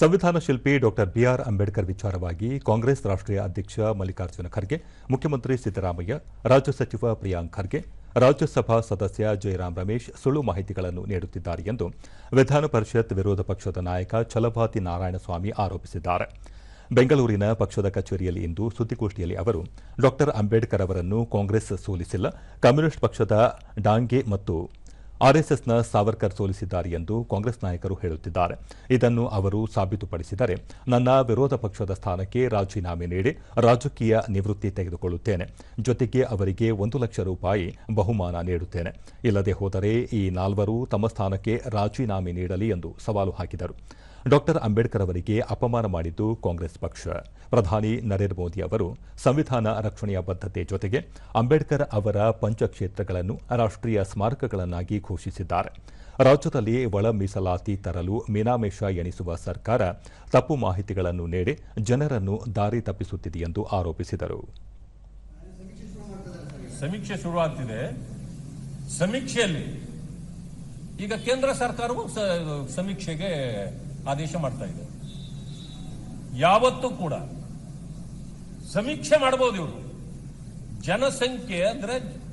ಸಂವಿಧಾನ ಶಿಲ್ಪಿ doctor B R Ambedkar ವಿಚಾರವಾಗಿ ಕಾಂಗ್ರೆಸ್ ರಾಷ್ಟ್ರೀಯ ಅಧ್ಯಕ್ಷ ಮಲ್ಲಿಕಾರ್ಜುನ ಖರ್ಗೆ, ಮುಖ್ಯಮಂತ್ರಿ ಸಿದ್ದರಾಮಯ್ಯ, ರಾಜ್ಯ ಸಚಿವ ಪ್ರಿಯಾಂಕ್ ಖರ್ಗೆ, ರಾಜ್ಯಸಭಾ ಸದಸ್ಯ ಜಯರಾಮ್ ರಮೇಶ್ ಸುಳ್ಳು ಮಾಹಿತಿಗಳನ್ನು ನೀಡುತ್ತಿದ್ದಾರೆ ಎಂದು ವಿಧಾನ ಪರಿಷತ್ ವಿರೋಧ ಪಕ್ಷದ ನಾಯಕ ಛಲಭಾತಿ ನಾರಾಯಣಸ್ವಾಮಿ ಆರೋಪಿಸಿದ್ದಾರೆ. ಬೆಂಗಳೂರಿನ ಪಕ್ಷದ ಕಚೇರಿಯಲ್ಲಿ ಇಂದು ಸುದ್ದಿಗೋಷ್ಠಿಯಲ್ಲಿ ಅವರು ಡಾಕ್ಟರ್ ಅಂಬೇಡ್ಕರ್ ಅವರನ್ನು ಕಾಂಗ್ರೆಸ್ ಸೋಲಿಸಿಲ್ಲ, ಕಮ್ಯುನಿಸ್ಟ್ ಪಕ್ಷದ ಡಾಂಗೆ ಮತ್ತು ಆರ್ಎಸ್ಎಸ್ನ ಸಾವರ್ಕರ್ ಸೋಲಿಸಿದ್ದಾರೆ ಎಂದು ಕಾಂಗ್ರೆಸ್ ನಾಯಕರು ಹೇಳುತ್ತಿದ್ದಾರೆ. ಇದನ್ನು ಅವರು ಸಾಬೀತುಪಡಿಸಿದರೆ, ನನ್ನ ವಿರೋಧ ಪಕ್ಷದ ಸ್ಥಾನಕ್ಕೆ ರಾಜೀನಾಮೆ ನೀಡಿ ರಾಜಕೀಯ ನಿವೃತ್ತಿ ತೆಗೆದುಕೊಳ್ಳುತ್ತೇನೆ. ಜೊತೆಗೆ ಅವರಿಗೆ ಒಂದು ಲಕ್ಷ ರೂಪಾಯಿ ಬಹುಮಾನ ನೀಡುತ್ತೇನೆ. ಇಲ್ಲದೆ ಹೋದರೆ ಈ ನಾಲ್ವರು ತಮ್ಮ ಸ್ಥಾನಕ್ಕೆ ರಾಜೀನಾಮೆ ನೀಡಲಿ ಎಂದು ಸವಾಲು ಹಾಕಿದರು. ಡಾಕ್ಟರ್ ಅಂಬೇಡ್ಕರ್ ಅವರಿಗೆ ಅಪಮಾನ ಮಾಡಿದ್ದು ಕಾಂಗ್ರೆಸ್ ಪಕ್ಷ. ಪ್ರಧಾನಿ ನರೇಂದ್ರ ಮೋದಿ ಅವರು ಸಂವಿಧಾನ ರಕ್ಷಣೆಯ ಬದ್ಧತೆ ಜೊತೆಗೆ ಅಂಬೇಡ್ಕರ್ ಅವರ ಪಂಚಕ್ಷೇತ್ರಗಳನ್ನು ರಾಷ್ಟ್ರೀಯ ಸ್ಮಾರಕಗಳನ್ನಾಗಿ ಘೋಷಿಸಿದ್ದಾರೆ. ರಾಜ್ಯದಲ್ಲಿ ಒಳ ಮೀಸಲಾತಿ ತರಲು ಮೀನಾಮೇಷ ಎಣಿಸುವ ಸರ್ಕಾರ ತಪ್ಪು ಮಾಹಿತಿಗಳನ್ನು ನೀಡಿ ಜನರನ್ನು ದಾರಿ ತಪ್ಪಿಸುತ್ತಿದೆ ಎಂದು ಆರೋಪಿಸಿದರು. ಸಮೀಕ್ಷೆ ಶುರುವಾಗ್ತಿದೆ. ಸಮೀಕ್ಷೆಯಲ್ಲಿ ಈಗ ಕೇಂದ್ರ ಸರ್ಕಾರವು ಸಮೀಕ್ಷೆಗೆ ಆದೇಶ ಮಾಡ್ತಾ ಇದೆ. ಯಾವತ್ತೂ ಕೂಡ ಸಮೀಕ್ಷೆ ಮಾಡಬಹುದು ಇವರು. ಜನಸಂಖ್ಯೆ ಅಂದ್ರೆ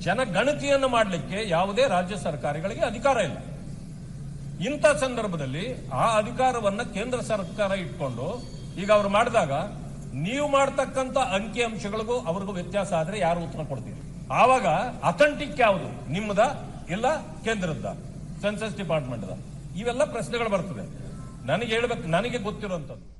ಜನಗಣತಿಯನ್ನು ಮಾಡಲಿಕ್ಕೆ ಯಾವುದೇ ರಾಜ್ಯ ಸರ್ಕಾರಗಳಿಗೆ ಅಧಿಕಾರ ಇಲ್ಲ. ಇಂಥ ಸಂದರ್ಭದಲ್ಲಿ ಆ ಅಧಿಕಾರವನ್ನ ಕೇಂದ್ರ ಸರ್ಕಾರ ಇಟ್ಕೊಂಡು ಈಗ ಅವರು ಮಾಡಿದಾಗ ನೀವು ಮಾಡ್ತಕ್ಕಂಥ ಅಂಕಿ ಅಂಶಗಳಿಗೂ ಅವ್ರಿಗೂ ವ್ಯತ್ಯಾಸ ಆದರೆ ಯಾರು ಉತ್ತರ ಕೊಡ್ತೀರಿ? ಆವಾಗ ಅಥೆಂಟಿಕ್ ಯಾವುದು? ನಿಮ್ಮದ ಇಲ್ಲ ಕೇಂದ್ರದ ಸೆನ್ಸಸ್ ಡಿಪಾರ್ಟ್ಮೆಂಟ್ ಇವೆಲ್ಲ ಪ್ರಶ್ನೆಗಳು ಬರ್ತದೆ. ನನಗೆ ಹೇಳ್ಬೇಕು ನನಗೆ ಗೊತ್ತಿರುವಂತದ್ದು